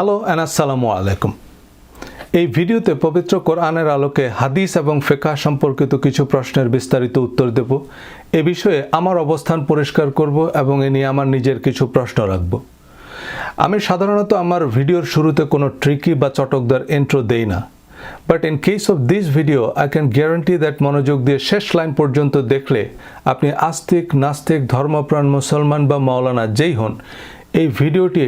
Hello and আসসালামু আলাইকুম এই ভিডিওতে পবিত্র কোরআনের আলোকে হাদিস এবং ফেকা সম্পর্কিত কিছু প্রশ্নের বিস্তারিত উত্তর দেব। এ বিষয়ে আমার অবস্থান পরিষ্কার করব এবং এ নিয়ে আমার নিজের কিছু প্রশ্ন রাখব। আমি সাধারণত আমার ভিডিওর শুরুতে কোনো ট্রিকি বা চটকদার এন্ট্রো দেই না। But in case of this video I can guarantee that মনোযোগ দিয়ে শেষ লাইন পর্যন্ত দেখলে আপনি আস্তিক, নাস্তিক, ধর্মপ্রাণ, মুসলমান বা মাওলানা যেই হন, এই ভিডিওটি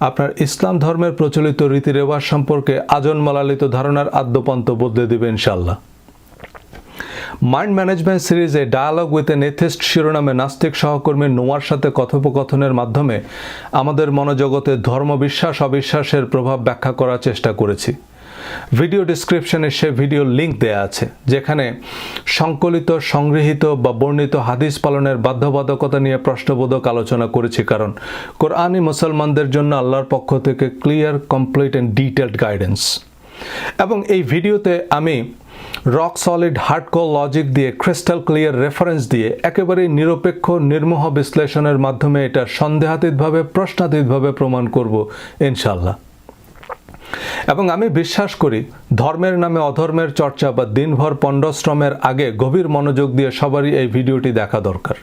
আপনার ইসলাম ধর্মের প্রচলিত রীতি রেওয়াজ সম্পর্কে আজন্মলালিত ধারণার আদ্যপন্ত বদলে দেবে ইনশাল্লাহ মাইন্ড ম্যানেজমেন্ট সিরিজে ডায়ালগ উইথ এ নেথেস্ট শিরোনামে নাস্তিক সহকর্মী নোয়ার সাথে কথোপকথনের মাধ্যমে আমাদের মনোজগতে ধর্মবিশ্বাস অবিশ্বাসের প্রভাব ব্যাখ্যা করার চেষ্টা করেছি। ভিডিও ডিসক্রিপশনে সে ভিডিও লিংক দেয়া আছে, যেখানে সংকলিত, সংগৃহীত বা বর্ণিত হাদিস পালনের বাধ্যবাধকতা নিয়ে প্রশ্নবোধক আলোচনা করেছি। কারণ কোরআনই মুসলমানদের জন্য আল্লাহর পক্ষ থেকে clear complete and detailed guidance এবং এই ভিডিওতে আমি রক সলিড হার্ডকোর লজিক দিয়ে ক্রিস্টাল ক্লিয়ার রেফারেন্স দিয়ে একেবারেই নিরপেক্ষ, নির্মোহ বিশ্লেষণের মাধ্যমে এটা সন্দেহাতীতভাবে, প্রশ্নাতীতভাবে প্রমাণ করব ইনশাল্লাহ এবং আমি বিশ্বাস করি, ধর্মের নামে অধর্মের চর্চা বা দিনভর পণ্ডশ্রমের আগে গভীর মনোযোগ দিয়ে সবারই এই ভিডিওটি দেখা দরকার।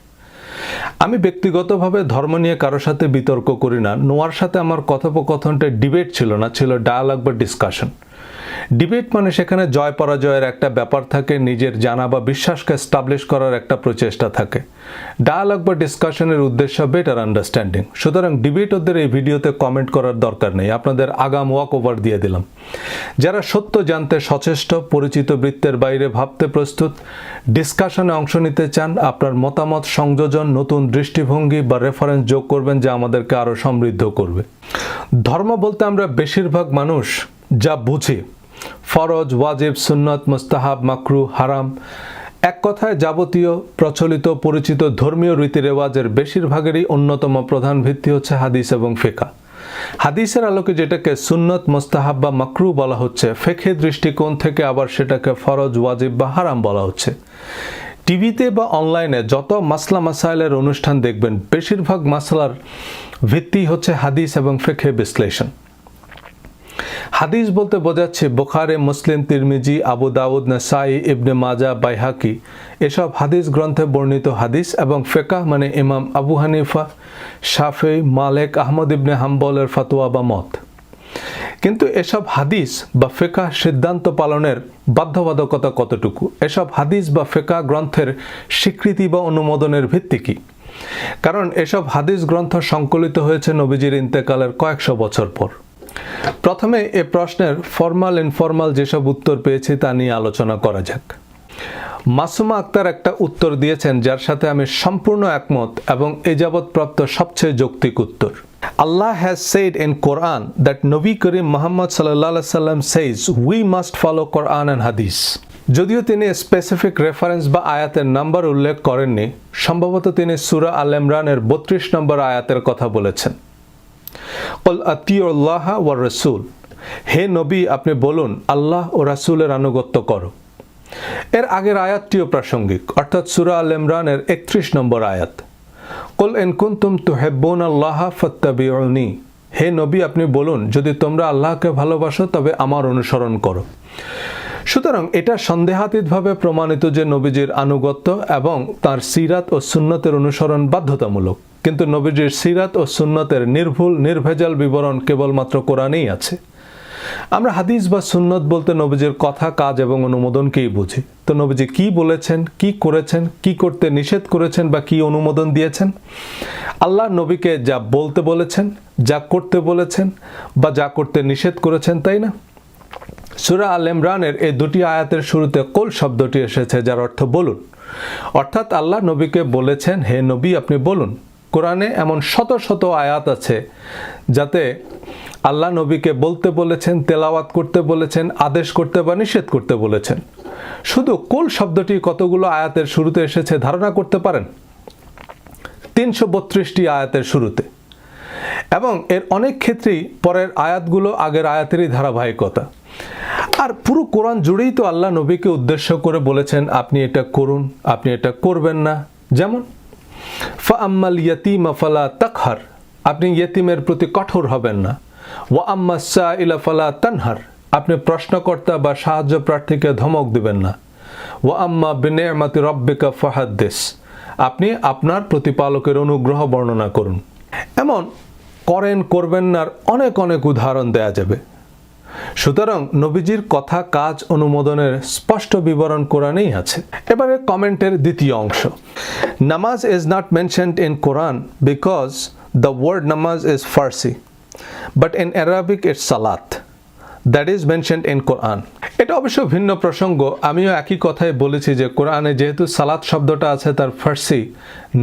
আমি ব্যক্তিগতভাবে ধর্ম নিয়ে কারোর সাথে বিতর্ক করি না। নোয়ার সাথে আমার কথোপকথনটা ডিবেট ছিল না, ছিল ডায়ালগ বা ডিসকাশন ডিবেট মানে সেখানে জয় পরাজয়ের একটা ব্যাপার থাকে, নিজের জানা বা বিশ্বাসকে এস্টাবলিশ করার একটা প্রচেষ্টা থাকে। ডায়ালগ বা ডিসকাশনের উদ্দেশ্য বেটার আন্ডারস্ট্যান্ডিং সুতরাং ডিবেট ওদের এই ভিডিওতে কমেন্ট করার দরকার নেই। আপনাদের আগাম ওয়াক ওভার দিয়ে দিলাম। যারা সত্য জানতে সচেষ্ট, পরিচিত বৃত্তের বাইরে ভাবতে প্রস্তুত ডিসকাশনে অংশ নিতে চান, আপনার মতামত, সংযোজন, নতুন দৃষ্টিভঙ্গি বা রেফারেন্স যোগ করবেন যা আমাদেরকে আরও সমৃদ্ধ করবে। ধর্ম বলতে আমরা বেশিরভাগ মানুষ যা বুঝি ফরজ, ওয়াজিব, সুন্নত, মুস্তাহাব, মাকরু, হারাম। এক কথায় যাবতীয়, প্রচলিত, পরিচিত ধর্মীয় রীতিরেওয়াজের বেশিরভাগেরই অন্যতম প্রধান ভিত্তি হচ্ছে হাদিস এবং ফেকা। হাদিসের আলোকে যেটাকে সুন্নত, মোস্তাহাব বা মাকরু বলা হচ্ছে ফেকে দৃষ্টিকোণ থেকে আবার সেটাকে ফরজ, ওয়াজিব বা হারাম বলা হচ্ছে। টিভিতে বা অনলাইনে যত মাসলা মাসাইলের অনুষ্ঠান দেখবেন, বেশিরভাগ মাসলার ভিত্তি হচ্ছে হাদিস এবং ফেকে বিশ্লেষণ। হাদিস বলতে বোঝাচ্ছে বোখারে, মুসলিম, তিরমিজি, আবু দাউদ, নাসাই, ইবনে মাজা, বাইহাকি। এসব হাদিস গ্রন্থে বর্ণিত হাদিস এবং ফেকাহ মানে ইমাম আবু হানিফা, শাফে, মালেক, আহমদ ইবনে হাম্বলের ফাতোয়া বা মত। কিন্তু এসব হাদিস বা ফেকাহ সিদ্ধান্ত পালনের বাধ্যবাধকতা কতটুকু? এসব হাদিস বা ফেকা গ্রন্থের স্বীকৃতি বা অনুমোদনের ভিত্তি কী? কারণ এসব হাদিস গ্রন্থ সংকলিত হয়েছে নবীজির ইন্তেকালের কয়েকশো বছর পর। প্রথমে এ প্রশ্নের ফর্মাল ইনফর্মাল যেসব উত্তর পেয়েছি তা নিয়ে আলোচনা করা যাক। মাসুমা আক্তার একটা উত্তর দিয়েছেন যার সাথে আমি সম্পূর্ণ একমত এবং এ যাবৎ প্রাপ্ত সবচেয়ে যৌক্তিক উত্তর। Allah has said in Quran that নবী করিম মোহাম্মদ সাল্লাহ সাল্লাম says we must follow Quran and hadith যদিও তিনি স্পেসিফিক রেফারেন্স বা আয়াতের নাম্বার উল্লেখ করেননি, সম্ভবত তিনি সুরা আল ইমরানের বত্রিশ নম্বর আয়াতের কথা বলেছেন। কল আতিউল্লাহ ও রসুল হে নবী, আপনি বলুন, আল্লাহ ও রাসুলের আনুগত্য করো। এর আগের আয়াতটিও প্রাসঙ্গিক, অর্থাৎ সুরা আল ইমরানের একত্রিশ নম্বর আয়াত। কল এনকুন্তুম তু হেব্বন আল্লাহ ফত্তাবিউনি। হে নবী, আপনি বলুন, যদি তোমরা আল্লাহকে ভালোবাসো, তবে আমার অনুসরণ করো। সুতরাং এটা সন্দেহাতীতভাবে প্রমাণিত যে নবীজির আনুগত্য এবং তার সিরাত ও সুন্নতের অনুসরণ বাধ্যতামূলক। কিন্তু নবীজির সিরাত ও সুন্নতের নির্ভুল, নির্ভেজাল বিবরণ কেবলমাত্র কোরআনেই আছে। আমরা হাদিস বা সুন্নত বলতে নবীজির কথা, কাজ এবং অনুমোদনকেই বুঝি। তো নবীজি কি বলেছেন, কি করেছেন, কি করতে নিষেধ করেছেন বা কি অনুমোদন দিয়েছেন? আল্লাহ নবীকে যা বলতে বলেছেন, যা করতে বলেছেন বা যা করতে নিষেধ করেছেন, তাই না? সুরা আল ইমরানের এই দুটি আয়াতের শুরুতে কোল শব্দটি এসেছে, যার অর্থ বলুন। অর্থাৎ আল্লাহ নবীকে বলেছেন, হে নবী, আপনি বলুন। কোরআনে এমন শত শত আয়াত আছে যাতে আল্লাহ নবীকে বলতে বলেছেন, তেলাওয়াত করতে বলেছেন, আদেশ করতে বা নিষেধ করতে বলেছেন। শুধু কুল শব্দটি কতগুলো আয়াতের শুরুতে এসেছে ধারণা করতে পারেন? তিনশো বত্রিশটি আয়াতের শুরুতে। এবং এর অনেক ক্ষেত্রেই পরের আয়াতগুলো আগের আয়াতেরই ধারাবাহিকতা। আর পুরো কোরআন জুড়েই তো আল্লাহ নবীকে উদ্দেশ্য করে বলেছেন, আপনি এটা করুন, আপনি এটা করবেন না। যেমন ফা আম্মাল ইয়াতিমা ফালা তাকহার। আপনি ইয়েতিমের প্রতি কঠোর হবেন না। ওয়া আম্মা সা ইলা ফালা তানহার। আপনি প্রশ্নকর্তা বা সাহায্য প্রার্থীকে ধমক দিবেন না। ওয়া আম্মা বিনেমাতি রব্বিকা ফাহাদ্দেশ আপনি আপনার প্রতিপালকের অনুগ্রহ বর্ণনা করুন। এমন করেন, করবেন নার অনেক অনেক উদাহরণ দেয়া যাবে। সুতরাং নবীজির কথা, কাজ, অনুমোদনের স্পষ্ট বিবরণ কোরআনেই আছে। এবারে কমেন্টের দ্বিতীয় অংশ। নামাজ is not mentioned in Quran because the word namaz is Farsi but in Arabic it's salat that is mentioned in Quran এটা অবশ্য ভিন্ন প্রসঙ্গ। আমিও একই কথাই বলেছি যে কোরআনে যেহেতু সালাত শব্দটা আছে, তার ফার্সি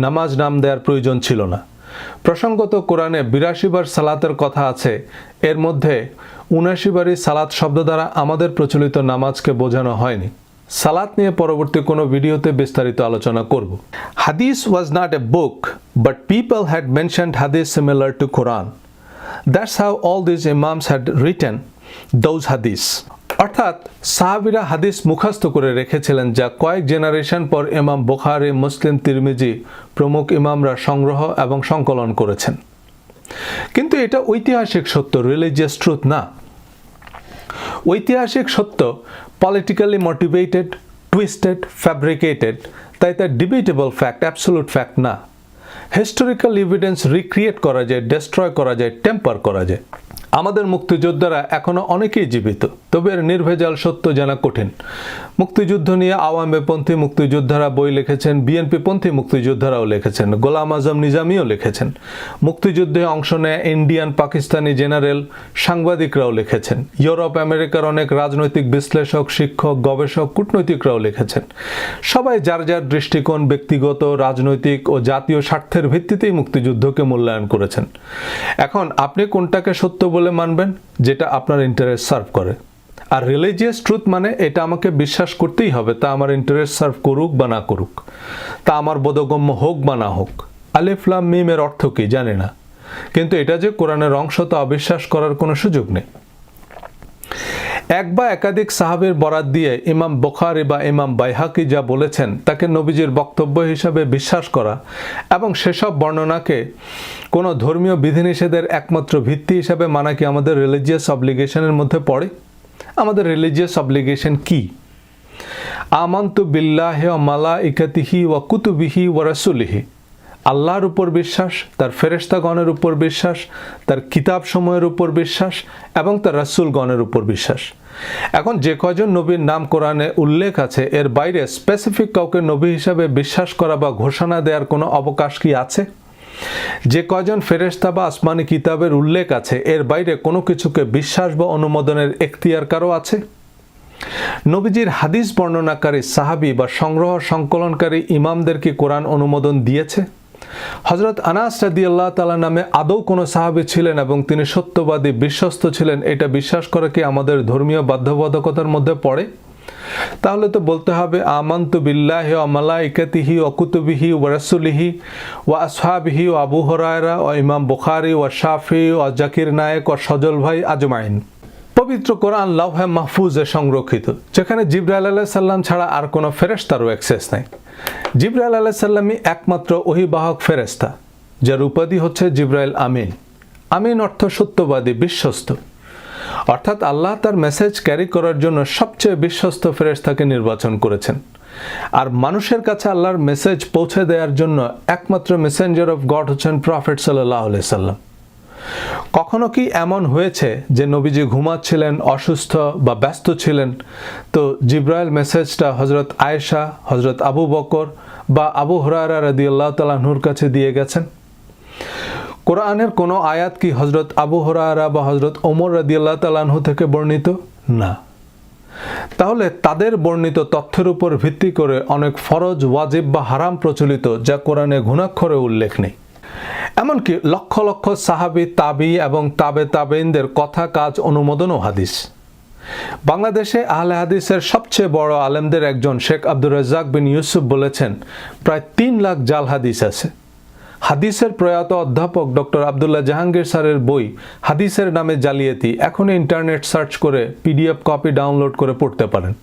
নামাজ নাম দেওয়ার প্রয়োজন ছিল না। প্রসঙ্গত কোরআনে বিরাশি বার সালাতের কথা আছে। এর মধ্যে উনাশি বারই সালাত শব্দ দ্বারা আমাদের প্রচলিত নামাজকে বোঝানো হয়নি। সালাত নিয়ে পরবর্তী কোনো ভিডিওতে বিস্তারিত আলোচনা করব। Hadith was not a book but people had mentioned hadith similar to Quran that's how all this imams had written those hadith অর্থাৎ সাহাবিরা হাদিস মুখস্থ করে রেখেছিলেন যা কয়েক জেনারেশন পর ইমাম বুখারি, মুসলিম, তিরমিজি প্রমুখ ইমামরা সংগ্রহ এবং সংকলন করেছেন। কিন্তু এটা ঐতিহাসিক সত্য রিলিজিয়াস ট্রুথ না। ঐতিহাসিক সত্য পলিটিক্যালি মোটিভেটেড টুইস্টেড ফ্যাব্রিকেটেড তাই তার ডিবেটেবল ফ্যাক্ট অ্যাবসোলুট ফ্যাক্ট না। হিস্টোরিক্যাল এভিডেন্স রিক্রিয়েট করা যায় ডেস্ট্রয় করা যায় টেম্পার করা যায়। আমাদের মুক্তিযোদ্ধারা এখনও অনেকেই জীবিত। তবে এর নির্ভেজাল সত্য জানা কঠিন। মুক্তিযুদ্ধ নিয়ে আওয়ামীপন্থী মুক্তিযোদ্ধারা বই লিখেছেন বিএনপিপন্থী মুক্তিযোদ্ধারাও লিখেছেন, গোলাম আজম নিজামিও লিখেছেন। মুক্তিযুদ্ধে অংশ নেয় ইন্ডিয়ান, পাকিস্তানি জেনারেল, সাংবাদিকরাও লিখেছেন। ইউরোপ, আমেরিকার অনেক রাজনৈতিক বিশ্লেষক, শিক্ষক, গবেষক, কূটনৈতিকরাও লিখেছেন। সবাই যার যার দৃষ্টিকোণ, ব্যক্তিগত, রাজনৈতিক ও জাতীয় স্বার্থের ভিত্তিতেই মুক্তিযুদ্ধকে মূল্যায়ন করেছেন। এখন আপনি কোনটাকে সত্য বলে মানবেন, যেটা আপনার ইন্টারেস্ট সার্ভ করে। আর রিলিজিয়াস ট্রুথ মানে এটা আমাকে বিশ্বাস করতেই হবে, তা আমার ইন্টারেস্ট সার্ভ করুক বা না করুক। তা আমার বোধগম্য হোক বা না হোক। আলিফলাম মিমের অর্থ কি জানে না। কিন্তু এটা যে কোরআনের অংশ তা অবিশ্বাস করার কোনো সুযোগ নেই। এক বা একাধিক সাহাবের বরাত দিয়ে ইমাম বখারি বা ইমাম বাইহাকি যা বলেছেন, তাকে নবীজির বক্তব্য হিসাবে বিশ্বাস করা এবং সেসব বর্ণনাকে কোনো ধর্মীয় বিধিনিষেধের একমাত্র ভিত্তি হিসাবে মানা কি আমাদের রিলিজিয়াস অব্লিগেশনের মধ্যে পড়ে? আমাদের রিলিজিয়াস অব্লিগেশন কি? আমন্তু বিল্লাহ মালা ইকাতিহি ওয়া কুতুবিহি ওয়া রাসুলিহি। আল্লাহর উপর বিশ্বাস, তার ফেরেস্তাগণের উপর বিশ্বাস, তার কিতাব সময়ের উপর বিশ্বাস এবং তার রাসুলগণের উপর বিশ্বাস। এখন যে কজন নবীর নাম কোরআনে উল্লেখ আছে, এর বাইরে স্পেসিফিক কাউকে নবী হিসাবে বিশ্বাস করা বা ঘোষণা দেওয়ার কোনো অবকাশ কি আছে? যে কজন ফেরেস্তা বা আসমানি কিতাবের উল্লেখ আছে, এর বাইরে কোনো কিছুকে বিশ্বাস বা অনুমোদনের এখতিয়ার কারও আছে? নবীজির হাদিস বর্ণনাকারী সাহাবি বা সংগ্রহ সংকলনকারী ইমামদের কি কোরআন অনুমোদন দিয়েছে? হজরত আনাস রাদি আল্লাহ তালা নামে আদৌ কোনো সাহাবি ছিলেন এবং তিনি সত্যবাদী, বিশ্বস্ত ছিলেন, এটা বিশ্বাস করা কি আমাদের ধর্মীয় বাধ্যবাধকতার মধ্যে পড়ে? তাহলে তো বলতে হবে, আমান্তু বিল্লাহ ও মালাইকাতিহি ও কুতুবিহি ও রাসুলিহি ও আসহাবিহি ও আবু হরায়রা ও ইমাম বুখারি ও শাফি ও জাকির নায়েক ও সজল ভাই আজমাইন। পবিত্র কোরআন লাউহে মাহফুজে সংরক্ষিত, যেখানে জিব্রাইল আলাহ সাল্লাম ছাড়া আর কোনো ফেরেস্তারও অ্যাক্সেস নেই। জিব্রাইল আলাহ সাল্লামই একমাত্র অহিবাহক ফেরেস্তা যার উপাধি হচ্ছে জিব্রাইল আমিন। আমিন অর্থ সত্যবাদী, বিশ্বস্ত। অর্থাৎ আল্লাহ তার মেসেজ ক্যারি করার জন্য সবচেয়ে বিশ্বস্ত ফেরেস্তাকে নির্বাচন করেছেন। আর মানুষের কাছে আল্লাহর মেসেজ পৌঁছে দেওয়ার জন্য একমাত্র মেসেঞ্জার অফ গড হচ্ছেন প্রফেট সাল্লাহ সাল্লাম। কখনো কি এমন হয়েছে যে নবীজি ঘুমাচ্ছিলেন, অসুস্থ বা ব্যস্ত ছিলেন? তো জিব্রাইল মেসেজটা হজরত আয়েশা হজরত আবু বকর বা আবু হরারা রাদি আল্লাহ তালাহুর কাছে দিয়ে গেছেন। কোরআনের কোনো আয়াত কি হজরত আবু হরারা বা হজরত ওমর রাদি আল্লাহ তালাহু থেকে বর্ণিত? না। তাহলে তাদের বর্ণিত তথ্যের উপর ভিত্তি করে অনেক ফরজ, ওয়াজিব বা হারাম প্রচলিত যা কোরআনে ঘুণাক্ষরে উল্লেখ নেই। এমনকি লক্ষ লক্ষ সাহাবি, তাবি এবং তাবে তাবেইনদের কথা, কাজ অনুমোদনও হাদিস। বাংলাদেশে আহলে হাদিসের সবচেয়ে বড় আলেমদের একজন শেখ আব্দুর রাজ্জাক বিন ইউসুফ বলেছেন, প্রায় তিন লাখ জাল হাদিস আছে। হাদিসের প্রয়াত অধ্যাপক ডক্টর আবদুল্লাহ জাহাঙ্গীর স্যারের বই, হাদিসের নামে জালিয়াতি, এখনই ইন্টারনেট সার্চ করে পিডিএফ কপি ডাউনলোড করে পড়তে পারেন।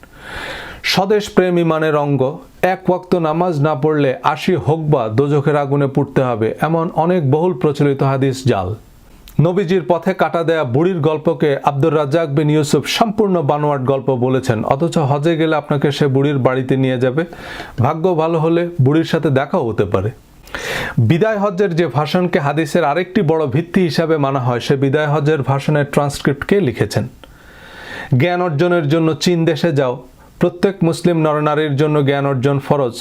স্বদেশ প্রেম ইমানের অঙ্গ এক ওয়াক্ত নামাজ না পড়লে আশি হোক বা দোজখের আগুনে পুড়তে হবে, এমন অনেক বহুল প্রচলিত হাদিস জাল। নবীজির পথে কাটা দেয়া বুড়ির গল্পকে আব্দুর রাজ্জাক বিন ইউসুফ সম্পূর্ণ বানোয়াট গল্প বলেছেন। অথচ হজে গেলে আপনাকে সে বুড়ির বাড়িতে নিয়ে যাবে। ভাগ্য ভালো হলে বুড়ির সাথে দেখাও হতে পারে। বিদায় হজ্জের যে ভাষণকে হাদিসের আরেকটি বড় ভিত্তি হিসাবে মানা হয়, সে বিদায় হজ্জের ভাষণের ট্রান্সক্রিপ্টকে লিখেছেন। জ্ঞান অর্জনের জন্য চীন দেশে যাও প্রত্যেক মুসলিম নরনারীর জন্য জ্ঞান অর্জন ফরজ।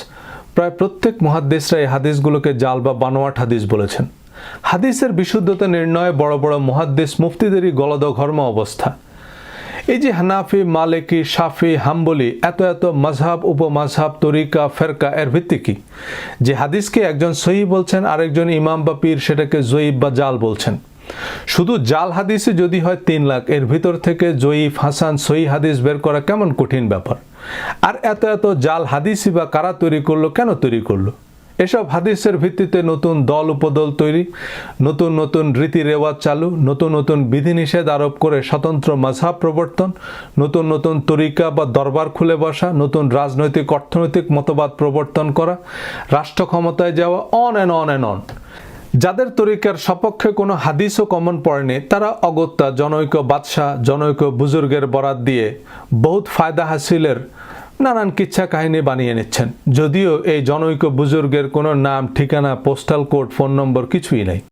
প্রায় প্রত্যেক মহাদ্দেশরা এই হাদিসগুলোকে জাল বা বানোয়াট হাদিস বলেছেন। হাদিসের বিশুদ্ধতা নির্ণয়ে বড় বড় মহাদ্দেশ মুফতিদেরই গলদ ঘর্ম অবস্থা। এই যে হানাফি, মালিকি, শাফি, হাম্বলি, এত এত মজহাব উপমজহাব তরিকা, ফেরকা, এর ভিত্তি কি? যে হাদিসকে একজন সহি বলছেন, আরেকজন ইমাম বা পীর সেটাকে জয়ীব বা জাল বলছেন। শুধু জাল হাদিসে যদি হয় তিন লাখ, এর ভিতর থেকে জয়ীফ, হাসান, সহি হাদিস বের করা কেমন কঠিন ব্যাপার? আর এত এত জাল হাদিসই বা কারা তৈরি করল, কেন তৈরি করল? এসব হাদিসের ভিত্তিতে নতুন দল উপদল তৈরি, নতুন নতুন রীতি রেওয়াজ চালু, নতুন নতুন বিধিনিষেধ আরোপ করে স্বতন্ত্র মাঝহাব প্রবর্তন, নতুন নতুন তরিকা বা দরবার খুলে বসা, নতুন রাজনৈতিক, অর্থনৈতিক মতবাদ প্রবর্তন করা, রাষ্ট্র ক্ষমতায় যাওয়া on and on and on যাদের তরিকার সপক্ষে কোনো হাদিসও কমন পড়েনি তারা অগত্যা জনৈক বাদশাহ, জনৈক বুজুর্গের বরাত দিয়ে বহুত ফায়দা হাসিলের নানান কিচ্ছা কাহিনী বানিয়ে নিচ্ছেন। যদিও এই জনৈক বুজুর্গের কোনো নাম, ঠিকানা পোস্টাল কোড ফোন নম্বর কিছুই নাই।